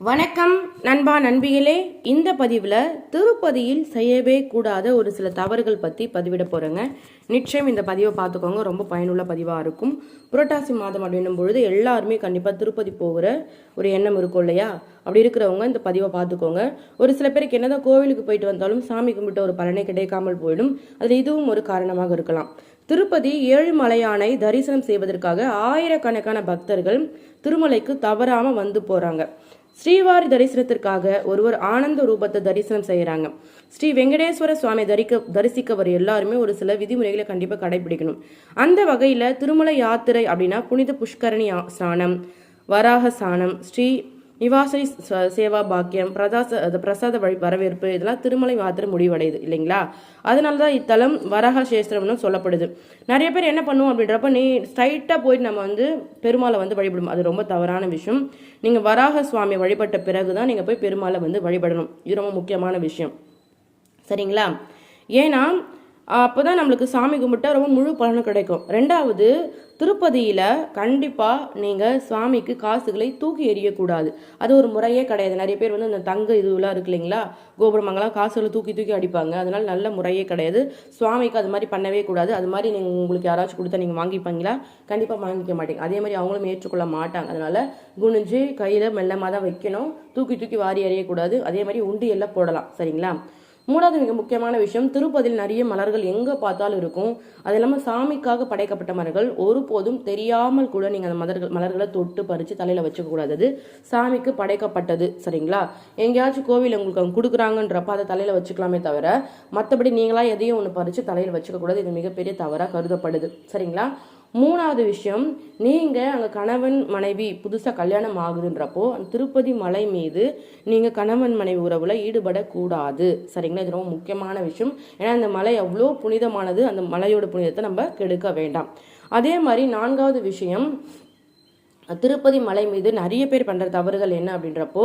வணக்கம் நண்பா நண்பிகளே. இந்த பதிவில் திருப்பதியில் செய்யவே கூடாத ஒரு சில தவறுகள் பற்றி பதிவிட போகிறேங்க நிச்சயம் இந்த பதிவை பார்த்துக்கோங்க. ரொம்ப பயனுள்ள பதிவாக இருக்கும். புரட்டாசி மாதம் அப்படின்னும் பொழுது எல்லாருமே கண்டிப்பாக திருப்பதி போகிற ஒரு எண்ணம் இருக்கும் இல்லையா? அப்படி இருக்கிறவங்க இந்த பதிவை பார்த்துக்கோங்க. ஒரு சில பேருக்கு என்னதான் கோவிலுக்கு போயிட்டு வந்தாலும் சாமி கும்பிட்ட ஒரு பலனை கிடைக்காமல் போயிடும். அதில் இதுவும் ஒரு காரணமாக இருக்கலாம். திருப்பதி ஏழுமலையானை தரிசனம் செய்வதற்காக ஆயிரக்கணக்கான பக்தர்கள் திருமலைக்கு தவறாமல் வந்து போகிறாங்க ஸ்ரீவாரி தரிசனத்திற்காக ஒருவர் ஆனந்த ரூபத்தை தரிசனம் செய்கிறாங்க ஸ்ரீ வெங்கடேஸ்வர சுவாமி தரிக்க தரிசிக்கவர் எல்லாருமே ஒரு சில விதிமுறைகளை கண்டிப்பாக கடைபிடிக்கணும். அந்த வகையில் திருமலை யாத்திரை அப்படின்னா புனித புஷ்கரணி ஸ்நானம் வராக ஸ்நானம் ஸ்ரீ நிவாசை சேவா பாக்கியம் பிரதாச பிரசாத வழி வரவேற்பு இதெல்லாம் திருமலை மாத்திரம் முடிவடையுது இல்லைங்களா? அதனால தான் இத்தலம் வரக சேஸ்திரம்னு சொல்லப்படுது. நிறைய பேர் என்ன பண்ணுவோம் அப்படின்றப்ப நீ ஸ்ட்ரைட்டாக போயிட்டு நம்ம வந்து பெருமாளை வந்து வழிபடும் அது ரொம்ப தவறான விஷயம். நீங்கள் வராக சுவாமி வழிபட்ட பிறகு தான் நீங்கள் போய் பெருமாளை வந்து வழிபடணும். இது ரொம்ப முக்கியமான விஷயம். சரிங்களா? ஏன்னா அப்போ தான் நம்மளுக்கு சாமி கும்பிட்டா ரொம்ப முழு பலனும் கிடைக்கும். ரெண்டாவது திருப்பதியில் கண்டிப்பாக நீங்கள் சுவாமிக்கு காசுகளை தூக்கி எறியக்கூடாது. அது ஒரு முறையே கிடையாது. நிறைய பேர் வந்து இந்த தங்க இதுவெல்லாம் இருக்கு இல்லைங்களா? கோபுரமங்கலாம் காசுகளை தூக்கி தூக்கி அடிப்பாங்க. அதனால நல்ல முறையே கிடையாது. சுவாமிக்கு அது மாதிரி பண்ணவே கூடாது. அது மாதிரி நீங்கள் உங்களுக்கு யாராச்சும் கொடுத்தா நீங்கள் வாங்கிப்பீங்களா? கண்டிப்பாக வாங்கிக்க மாட்டீங்க. அதே மாதிரி அவங்களும் ஏற்றுக்கொள்ள மாட்டாங்க. அதனால குனிஞ்சு கையில் மெல்லமாக தான் வைக்கணும். தூக்கி தூக்கி வாரி எறியக்கூடாது. அதே மாதிரி உண்டியெல்லாம் போடலாம். சரிங்களா? மூணாவது மிக முக்கியமான விஷயம் திருப்பதியில் நிறைய மலர்கள் எங்கே பார்த்தாலும் இருக்கும். அது இல்லாமல் சாமிக்காக படைக்கப்பட்ட மலர்கள் ஒருபோதும் தெரியாமல் கூட நீங்கள் அந்த மலர்கள் மலர்களை தொட்டு பறித்து தலையில் வச்சுக்க கூடாது சாமிக்கு படைக்கப்பட்டது சரிங்களா? எங்கேயாச்சும் கோவில் உங்களுக்கு அவங்க கொடுக்குறாங்கன்றப்ப அதை தலையில் வச்சுக்கலாமே தவிர மற்றபடி நீங்களா எதையும் ஒன்று பறித்து தலையில் வச்சுக்க கூடாது இது மிகப்பெரிய தவறாக கருதப்படுது சரிங்களா? மூணாவது விஷயம் நீங்கள் அங்கே கணவன் மனைவி புதுசாக கல்யாணம் ஆகுதுன்றப்போ அந்த திருப்பதி மலை மீது நீங்கள் கணவன் மனைவி உறவில் ஈடுபடக்கூடாது. சரிங்களா? இது ரொம்ப முக்கியமான விஷயம். ஏன்னா அந்த மலை அவ்வளோ புனிதமானது. அந்த மலையோட புனிதத்தை நம்ம கெடுக்க வேண்டாம். அதே மாதிரி நான்காவது விஷயம் திருப்பதி மலை மீது நிறைய பேர் பண்ணுற தவறுகள் என்ன அப்படின்றப்போ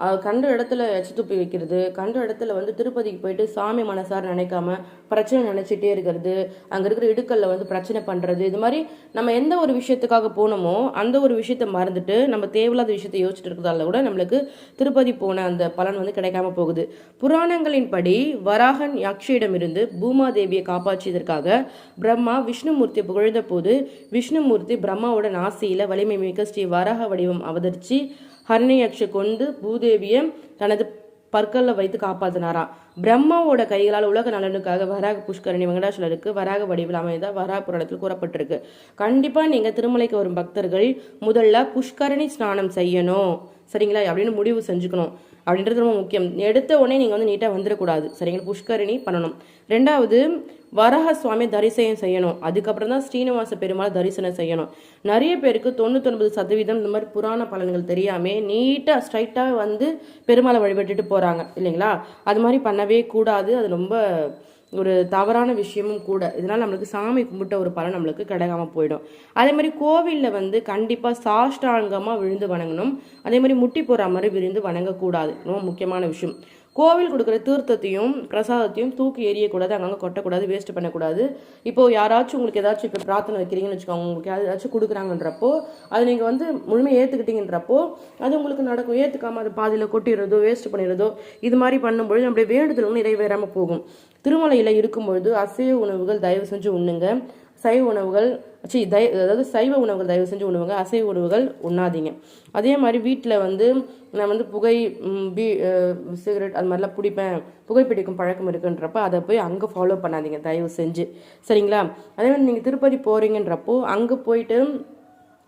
கண்ட இடத்துல எச்சு துப்பி வைக்கிறது கண்ட இடத்துல வந்து திருப்பதிக்கு போயிட்டு சாமி மனசார் நினைக்காம பிரச்சனை நினைச்சிட்டே இருக்கிறது அங்கே இருக்கிற இடுக்கல்ல வந்து பிரச்சனை பண்ணுறது இது மாதிரி நம்ம எந்த ஒரு விஷயத்துக்காக போனோமோ அந்த ஒரு விஷயத்தை மறந்துட்டு நம்ம தேவையில்லாத விஷயத்த யோசிச்சுட்டு இருக்கிறதால கூட நம்மளுக்கு திருப்பதி போன அந்த பலன் வந்து கிடைக்காம போகுது. புராணங்களின்படி வராகன் யாக்ஷியிடமிருந்து பூமாதேவியை காப்பாற்றியதற்காக பிரம்மா விஷ்ணுமூர்த்தி புகழ்ந்த போது விஷ்ணுமூர்த்தி பிரம்மாவோட நாசியில வலிமை மிக்க ஸ்ரீ வராக வடிவம் அவதரிச்சு ஹரணியக்ஷ கொண்டு பூதேவியை தனது பற்களில் வைத்து காப்பாத்தினாராம் பிரம்மாவோட கைகளால் உலக நலனுக்காக வராக புஷ்கரணி வெங்கடாசலருக்கு வராக வடிவில் அமைந்த வராக புராணத்தில் கூறப்பட்டிருக்கு. கண்டிப்பா நீங்க திருமலைக்கு வரும் பக்தர்கள் முதல்ல புஷ்கரணி ஸ்நானம் செய்யணும். சரிங்களா அப்படின்னு முடிவு செஞ்சுக்கணும். அப்படின்றது ரொம்ப முக்கியம். எடுத்த உடனே நீங்கள் வந்து நீட்டாக வந்துடக்கூடாது. சரிங்களா புஷ்கரணி பண்ணணும். ரெண்டாவது வரஹ சுவாமி தரிசனம் செய்யணும். அதுக்கப்புறம் தான் ஸ்ரீனிவாச பெருமாள் தரிசனம் செய்யணும். நிறைய பேருக்கு தொண்ணூத்தொன்பது சதவீதம் இந்த மாதிரி புராண பலன்கள் தெரியாமல் நீட்டாக ஸ்ட்ரைட்டாக வந்து பெருமாளை வழிபட்டுட்டு போகிறாங்க இல்லைங்களா? அது மாதிரி பண்ணவே கூடாது. அது ரொம்ப ஒரு தவறான விஷயமும் கூட. இதனால் நம்மளுக்கு சாமி கும்பிட்ட ஒரு பலன் நம்மளுக்கு கிடைக்காம போயிடும். அதே மாதிரி கோவிலில் வந்து கண்டிப்பாக சாஷ்டாங்கமாக விழுந்து வணங்கணும். அதே மாதிரி முட்டி போகிற மாதிரி விழுந்து வணங்கக்கூடாது. ரொம்ப முக்கியமான விஷயம். கோவில் கொடுக்குற தீர்த்தத்தையும் பிரசாதத்தையும் தூக்கி எரியக்கூடாது அங்கங்கே கொட்டக்கூடாது வேஸ்ட் பண்ணக்கூடாது. இப்போ யாராச்சும் உங்களுக்கு ஏதாச்சும் இப்போ பிரார்த்தனை வைக்கிறீங்கன்னு வச்சுக்கோங்க உங்களுக்கு ஏதாச்சும் கொடுக்குறாங்கன்றப்போ அது நீங்கள் வந்து முழுமையாக ஏற்றுக்கிட்டீங்கன்றப்போ அது உங்களுக்கு நடக்கும். ஏற்றுக்காம அது பாதியில் கொட்டிடுறதோ வேஸ்ட் பண்ணிடுறதோ இது மாதிரி பண்ணும்பொழுது நம்முடைய வேண்டுதல் வந்து நிறைவேறாமல் போகும். திருமலையில் இருக்கும்பொழுது அசைவ உணவுகள் தயவு செஞ்சு உண்ணுங்க. சைவ உணவுகள் சி தய அதாவது சைவ உணவுகள் தயவு செஞ்சு உணவுங்க அசைவ உணவுகள் உண்ணாதீங்க. அதே மாதிரி வீட்டில் வந்து நான் வந்து புகை பீ சிகரெட் அது மாதிரிலாம் பிடிப்பேன். புகைப்பிடிக்கும் பழக்கம் இருக்குன்றப்ப அதை போய் அங்கே ஃபாலோ பண்ணாதீங்க தயவு செஞ்சு. சரிங்களா? அதே மாதிரி நீங்கள் திருப்பதி போகிறீங்கன்றப்போ அங்கே போயிட்டு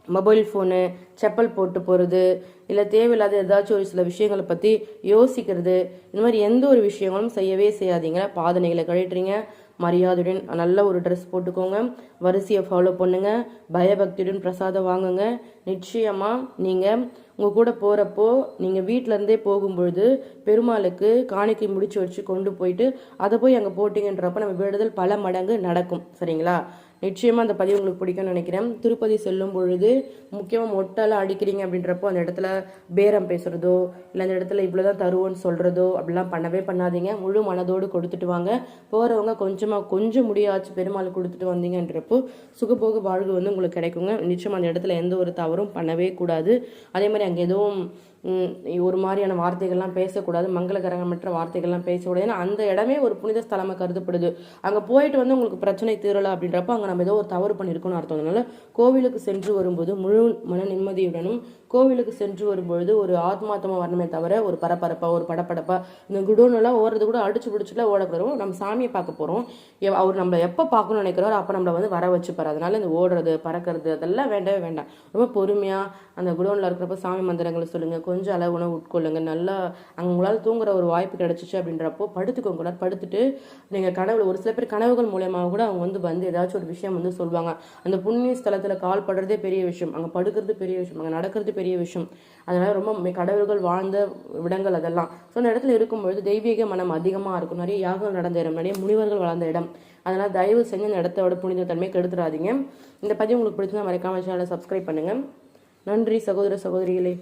மொபைல் ஃபோனு செப்பல் போட்டு போகிறது இல்லை தேவையில்லாத ஏதாச்சும் ஒரு சில விஷயங்களை பற்றி யோசிக்கிறது இந்த மாதிரி எந்த ஒரு விஷயங்களும் செய்யவே செய்யாதீங்க. பாதனைகளை கழட்டுறீங்க. மரியாதையுடன் நல்ல ஒரு ட்ரெஸ் போட்டுக்கோங்க. வரிசையை ஃபாலோ பண்ணுங்க. பயபக்தியுடன் பிரசாதம் வாங்குங்க. நிச்சயமாக நீங்கள் உங்கள் கூட போகிறப்போ நீங்கள் வீட்டிலேருந்தே போகும்பொழுது பெருமாளுக்கு காணிக்கை முடிச்சு வச்சு கொண்டு போயிட்டு அதை போய் அங்கே போட்டிங்கன்றப்ப நம்ம விடுதல் பல மடங்கு நடக்கும். சரிங்களா? நிச்சயமாக அந்த பதிவு உங்களுக்கு பிடிக்கும்னு நினைக்கிறேன். திருப்பதி செல்லும் பொழுது முக்கியமாக மொட்டெல்லாம் அடிக்கிறீங்க அப்படின்றப்போ அந்த இடத்துல பேரம் பேசுகிறதோ இல்லை அந்த இடத்துல இவ்வளோ தான் தருவோன்னு சொல்கிறதோ அப்படிலாம் பண்ணவே பண்ணாதீங்க. முழு மனதோடு கொடுத்துட்டு வாங்க. போகிறவங்க கொஞ்சமாக கொஞ்சம் முடியாச்சு பெருமாள் கொடுத்துட்டு வந்தீங்கன்றப்போ சுகபோக வாழ்வு வந்து உங்களுக்கு கிடைக்குங்க. நிச்சயம் அந்த இடத்துல எந்த ஒரு தவறும் பண்ணவே கூடாது. அதே மாதிரி அங்கே எதுவும் ஒரு மாதிரியான வார்த்தைகள்லாம் பேசக்கூடாது மங்களகரமற்ற வார்த்தைகள்லாம் பேசக்கூடாது. ஏன்னா அந்த இடமே ஒரு புனித ஸ்தலமாக கருதப்படுது. அங்கே போயிட்டு வந்து உங்களுக்கு பிரச்சனை தீரலை அப்படின்றப்ப அங்கே நம்ம ஏதோ ஒரு தவறு பண்ணியிருக்கோம்னு அர்த்தம். அதனால கோவிலுக்கு சென்று வரும்போது முழு மன நிம்மதியுடனும் கோவிலுக்கு சென்று வரும்பொழுது ஒரு ஆத்மாத்தமாக வரணுமே தவிர ஒரு பரபரப்பாக ஒரு படப்படப்பாக இந்த குடோனெல்லாம் ஓடுறது கூட அடிச்சு பிடிச்சிட்டுலாம் ஓடக்கூடாது. நம்ம சாமியை பார்க்க போகிறோம் அவர் நம்மளை எப்போ பார்க்கணும்னு நினைக்கிறாரோ அப்போ நம்மளை வந்து வர வச்சுப்பார். அதனால இந்த ஓடுறது பறக்கிறது அதெல்லாம் வேண்டவே வேண்டாம். ரொம்ப பொறுமையாக அந்த குடோனில் இருக்கிறப்ப சாமி மந்திரங்களை சொல்லுங்கள் கொஞ்சம் அளவு உணவு உட்கொள்ளுங்க. நல்லா அங்கே உங்களால் தூங்குற ஒரு வாய்ப்பு கிடைச்சிச்சு அப்படின்றப்போ படுத்துக்கோங்க. கூட படுத்துட்டு நீங்கள் கனவுல ஒரு சில பேர் கனவுகள் மூலியமாக கூட அவங்க வந்து வந்து ஏதாச்சும் ஒரு விஷயம் வந்து சொல்லுவாங்க. அந்த புண்ணிய ஸ்தலத்தில் கால் படுறதே பெரிய விஷயம். அங்கே படுக்கிறது பெரிய விஷயம். அங்கே நடக்கிறது பெரிய விஷயம். அதனால் ரொம்ப கடவுள்கள் வாழ்ந்த இடங்கள் அதெல்லாம். ஸோ அந்த இடத்துல இருக்கும்பொழுது தெய்வீக மனம் அதிகமாக இருக்கும். நிறைய யாகங்கள் நடந்த இடம் நிறைய முனிவர்கள் வளர்ந்த இடம். அதனால் தயவு செஞ்சு அந்த இடத்தோட புனித தன்மையை கெடுத்துடாதீங்க இந்த பதிவு உங்களுக்கு பிடிச்சிருந்தா மறைக்காமல் சேனலை சப்ஸ்கிரைப் பண்ணுங்கள் நன்றி சகோதர சகோதரிகளே.